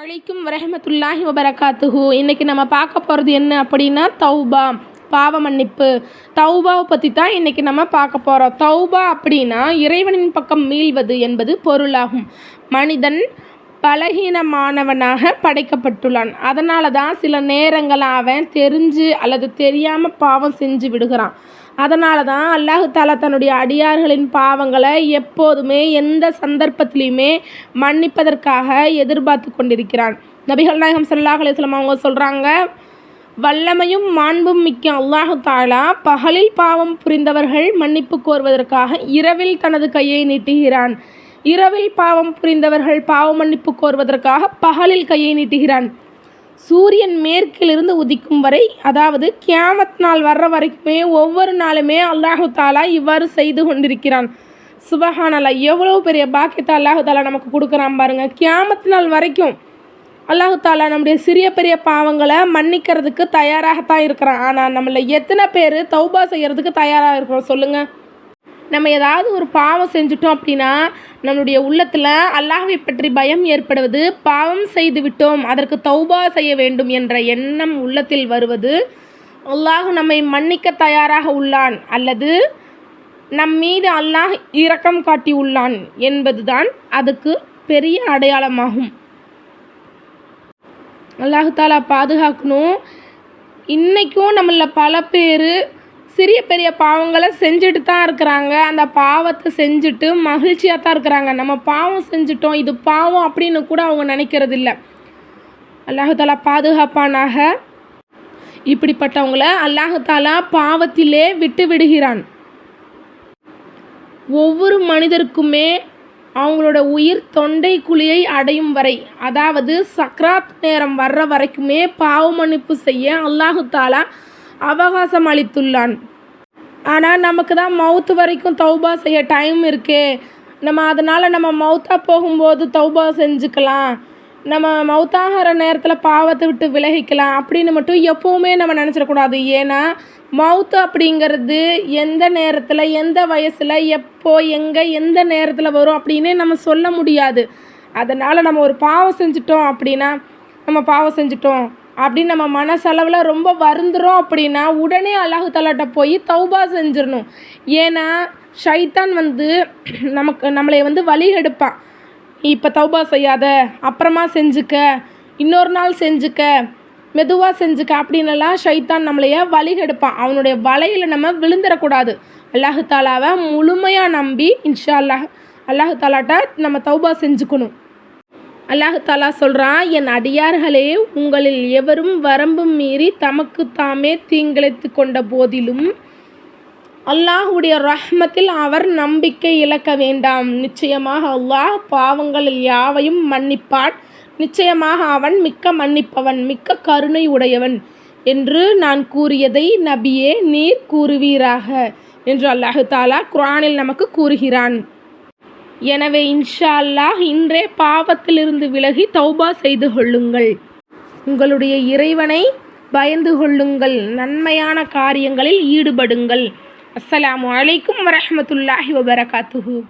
அலைக்கும் வரஹமத்துல்லாஹி வபரகாத்துஹு. இன்னைக்கு நம்ம பார்க்க போகிறது என்ன அப்படின்னா தௌபா பாவ மன்னிப்பு. தௌபாவை பற்றி தான் இன்றைக்கி நம்ம பார்க்க போகிறோம் தௌபா அப்படின்னா இறைவனின் பக்கம் மீள்வது என்பது பொருளாகும். மனிதன் பலகீனமானவனாக படைக்கப்பட்டுள்ளான். அதனால தான் சில நேரங்கள் அவன் தெரிஞ்சு அல்லது தெரியாமல் பாவம் செஞ்சு விடுகிறான். அதனால தான் அல்லாஹு தாலா தன்னுடைய அடியார்களின் பாவங்களை எப்போதுமே எந்த சந்தர்ப்பத்திலையுமே மன்னிப்பதற்காக எதிர்பார்த்து கொண்டிருக்கிறான். நபிகள் நாயகம் சல்லாஹ் அலிஸ்லாம் அவங்க சொல்கிறாங்க வல்லமையும் மாண்பும் மிக்க அல்லாஹு தாலா பகலில் பாவம் புரிந்தவர்கள் மன்னிப்பு கோருவதற்காக இரவில் தனது கையை நீட்டுகிறான். இரவில் பாவம் புரிந்தவர்கள் பாவ மன்னிப்பு கோருவதற்காக பகலில் கையை நீட்டுகிறான். சூரியன் மேற்கிலிருந்து உதிக்கும் வரை அதாவது கியாமத் நாள் வர்ற வரைக்குமே ஒவ்வொரு நாளுமே அல்லாஹு தாலா இவ்வாறு செய்து கொண்டிருக்கிறான். சுபஹானல்லா எவ்வளோ பெரிய பாக்கியத்தை அல்லாஹு தாலா நமக்கு கொடுக்குறான் பாருங்க. கியாமத் நாள் வரைக்கும் அல்லாஹு தாலா நம்முடைய சிறிய பெரிய பாவங்களை மன்னிக்கிறதுக்கு தயாராகத்தான் இருக்கிறான். ஆனால் நம்மள எத்தனை பேர் தௌபா செய்கிறதுக்கு தயாராக இருக்கிறோம் சொல்லுங்கள் நம்ம ஏதாவது ஒரு பாவம் செஞ்சுட்டோம் அப்படின்னா நம்மளுடைய உள்ளத்தில் அல்லாஹை பற்றி பயம் ஏற்படுவது பாவம் செய்து விட்டோம் அதற்கு தௌபா செய்ய வேண்டும் என்ற எண்ணம் உள்ளத்தில் வருவது அல்லாஹ் நம்மை மன்னிக்க தயாராக உள்ளான் அல்லது நம் மீது அல்லாஹ் இரக்கம் காட்டி உள்ளான் என்பதுதான் அதுக்கு பெரிய அடையாளமாகும். அல்லாஹு தாலா பாதுகாக்கணும். இன்றைக்கும் நம்மள பல பேர் சிறிய பெரிய பாவங்களை செஞ்சுட்டு தான் இருக்கிறாங்க. அந்த பாவத்தை செஞ்சுட்டு மகிழ்ச்சியாக தான் இருக்கிறாங்க. நம்ம பாவம் செஞ்சுட்டோம் இது பாவம் அப்படின்னு கூட அவங்க நினைக்கிறது இல்லை அல்லாஹு தாலா பாதுகாப்பானாக. இப்படிப்பட்டவங்கள அல்லாஹு தாலா பாவத்திலே விட்டு விடுகிறான். ஒவ்வொரு மனிதருக்குமே அவங்களோட உயிர் தொண்டை குழியை அடையும் வரை அதாவது சக்ராத் நேரம் வர்ற வரைக்குமே பாவ மன்னிப்பு செய்ய அல்லாஹு தாலா அவகாசம் அளித்துள்ளான். ஆனால் நமக்கு தான் மவுத்து வரைக்கும் தௌபா செய்ய டைம் இருக்கே. நம்ம அதனால் நம்ம மவுத்தாக போகும்போது தௌபா செஞ்சுக்கலாம். நம்ம மவுத்தாகிற நேரத்தில் பாவத்தை விட்டு விலகிக்கலாம். அப்படின்னு மட்டும் எப்போவுமே நம்ம நினச்சிடக்கூடாது. ஏன்னா மவுத்து அப்படிங்கிறது எந்த நேரத்தில் எந்த வயசில் எப்போ எங்கே எந்த நேரத்தில் வரும் அப்படின்னு நம்ம சொல்ல முடியாது. அதனால் நம்ம ஒரு பாவம் செஞ்சிட்டோம் அப்படின்னா நம்ம பாவம் செஞ்சிட்டோம். அப்படின்னு நம்ம மனசளவில் ரொம்ப வருந்துறோம் அப்படின்னா உடனே அல்லாஹு தலாட்ட போய் தௌபா செஞ்சிடணும் ஏன்னா ஷைத்தான் வந்து நமக்கு நம்மளை வந்து வழி எடுப்பான் இப்போ தௌபா செய்யாத அப்புறமா செஞ்சுக்க இன்னொரு நாள் செஞ்சுக்க மெதுவாக செஞ்சுக்க அப்படின்னுலாம் ஷைத்தான் நம்மளைய வழி எடுப்பான் அவனுடைய வலையில் நம்ம விழுந்துடக்கூடாது அல்லாஹு தாலாவை முழுமையாக நம்பி இன்ஷா அல்லாஹ் அல்லாஹு தாலாட்ட நம்ம தௌபா செஞ்சுக்கணும். அல்லாஹு தாலா சொல்கிறான் என் அடியார்களே உங்களில் எவரும் வரம்பும் மீறி தமக்கு தாமே தீங்கிழைத்து கொண்ட போதிலும் அல்லாஹுடைய ரஹ்மத்தில் அவர் நம்பிக்கை இழக்க வேண்டாம். நிச்சயமாக அல்லாஹ் பாவங்களில் யாவையும் மன்னிப்பான். நிச்சயமாக அவன் மிக்க மன்னிப்பவன் மிக்க கருணை உடையவன் என்று நான் கூறியதை நபியே நீர் கூறுவீராக என்று அல்லாஹு தாலா குரானில் நமக்கு கூறுகிறான். எனவே இன்ஷா அல்லாஹ் இன்றே பாவத்திலிருந்து விலகி தௌபா செய்து கொள்ளுங்கள். உங்களுடைய இறைவனை பயந்து கொள்ளுங்கள். நன்மையான காரியங்களில் ஈடுபடுங்கள். அஸ்ஸலாமு அலைக்கும் வரஹமத்துல்லாஹி வபரகாத்துஹூ.